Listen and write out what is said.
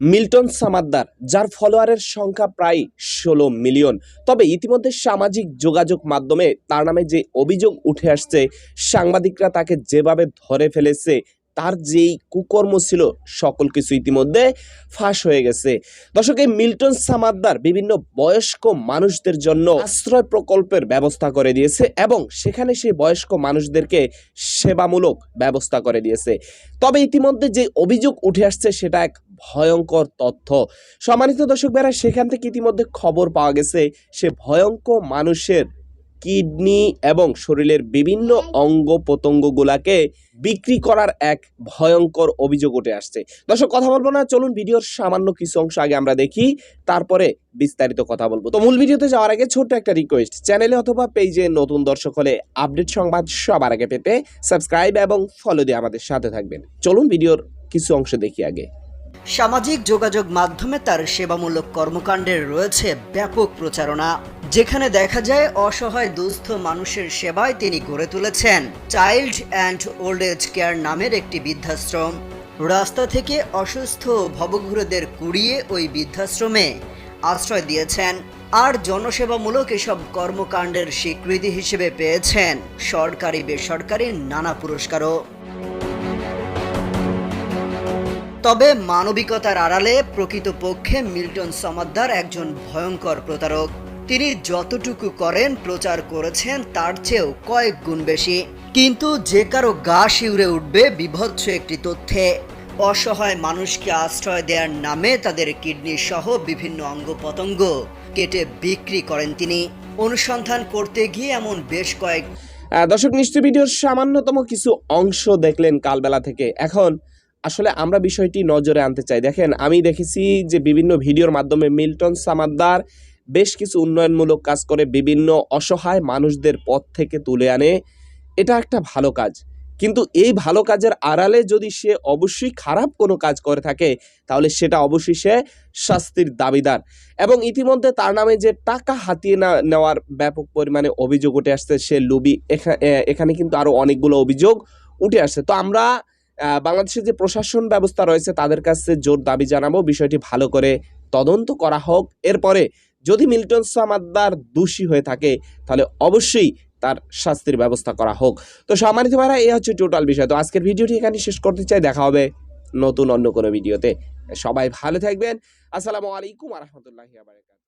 Milton Samaddar, যার ফলোয়ারের সংখ্যা প্রায় ষোলো মিলিয়ন। তবে ইতিমধ্যে সামাজিক যোগাযোগ মাধ্যমে তার নামে যে অভিযোগ উঠে আসছে, সাংবাদিকরা তাকে যেভাবে ধরে ফেলেছে, তার যেই কুকর্ম ছিল, সকল কিছু ইতিমধ্যে ফাঁস হয়ে গেছে। দর্শক, এই মিল্টন সামাদ্দার বিভিন্ন বয়স্ক মানুষদের জন্য আশ্রয় প্রকল্পের ব্যবস্থা করে দিয়েছে এবং সেখানে সেই বয়স্ক মানুষদেরকে সেবামূলক ব্যবস্থা করে দিয়েছে। তবে ইতিমধ্যে যে অভিযোগ উঠে আসছে, সেটা এক ভয়ঙ্কর তথ্য। সম্মানিত দর্শক বেড়া সেখান থেকে ইতিমধ্যে খবর পাওয়া গেছে, সে ভয়ঙ্কর মানুষের কিডনি এবং শরীরের বিভিন্ন অঙ্গ প্রত্যঙ্গগুলাকে বিক্রি করার এক ভয়ঙ্কর অভিযোগ উঠে আসছে। দর্শক, কথা বলব না, চলুন ভিডিওর সামান্য কিছু অংশ আগে আমরা দেখি, তারপরে বিস্তারিত কথা বলব। তো মূল ভিডিওতে যাওয়ার আগে ছোট্ট একটা রিকোয়েস্ট চ্যানেলে অথবা পেজে নতুন দর্শক হলে আপডেট সংবাদ সবার আগে পেতে সাবস্ক্রাইব এবং ফলো দিয়ে আমাদের সাথে থাকবেন। চলুন ভিডিওর কিছু অংশ দেখি আগে। সামাজিক যোগাযোগ মাধ্যমে তার সেবামূলক কর্মকাণ্ডের রয়েছে ব্যাপক প্রচারণা, যেখানে দেখা যায় অসহায় দুস্থ মানুষের সেবায় তিনি গড়ে তুলেছেন। Child and old age care নামের একটি বৃদ্ধাশ্রম। রাস্তা থেকে অসুস্থ ভবঘুরেদের কুড়িয়ে ওই বৃদ্ধাশ্রমে আশ্রয় দিয়েছেন আর জনসেবামূলক এসব কর্মকাণ্ডের স্বীকৃতি হিসেবে পেয়েছেন সরকারি বেসরকারি নানা পুরস্কারও। তবে মানবিকতার আড়ালে প্রকৃতপক্ষে মিল্টন সমাদ্দার একজন ভয়ঙ্কর প্রতারক। তিনি যতটুকু করেন প্রচার করেছেন, তার চেয়েও কয়েক গুণ বেশি। কিন্তু যে কারও গা শিউরে উঠবে বিভৎস একটি তথ্যে। অসহায় মানুষকে আশ্রয় দেওয়ার নামে তাদের কিডনি সহ বিভিন্ন অঙ্গ প্রত্যঙ্গ কেটে বিক্রি করেন তিনি। অনুসন্ধান করতে গিয়ে এমন বেশ কয়েক দর্শক নিশ্চয় ভিডিওর সামান্যতম কিছু অংশ দেখলেন কালবেলা থেকে। এখন আসলে আমরা বিষয়টি নজরে আনতে চাই। দেখেন, আমি দেখেছি যে বিভিন্ন ভিডিওর মাধ্যমে মিল্টন সামাদ্দার বেশ কিছু উন্নয়নমূলক কাজ করে বিভিন্ন অসহায় মানুষদের পথ থেকে তুলে আনে। এটা একটা ভালো কাজ। কিন্তু এই ভালো কাজের আড়ালে যদি সে অবশ্যই খারাপ কোনো কাজ করে থাকে, তাহলে সেটা অবশ্যই সে শাস্তির দাবিদার। এবং ইতিমধ্যে তার নামে যে টাকা হাতিয়ে নেওয়ার ব্যাপক পরিমাণে অভিযোগ উঠে আসছে, সে লুবি এখা- এখানে কিন্তু আরও অনেকগুলো অভিযোগ উঠে আসছে। তো আমরা বাংলাদেশের যে প্রশাসন ব্যবস্থা রয়েছে তাদের কাছে জোর দাবি জানাব। বিষয়টি ভালো করে তদন্ত করা হোক। এরপরে যদি মিল্টন সামাদ্দার দোষী হয়ে থাকে, তাহলে অবশ্যই তার শাস্তির ব্যবস্থা করা হোক। তো সম্মানিত ভাইরা, এই হচ্ছে টোটাল বিষয়। তো আজকের ভিডিওটি এখানে শেষ করতে চাই। দেখা হবে নতুন অন্য কোনো ভিডিওতে। সবাই ভালো থাকবেন। আসসালামু আলাইকুম রহমতুল্লাহি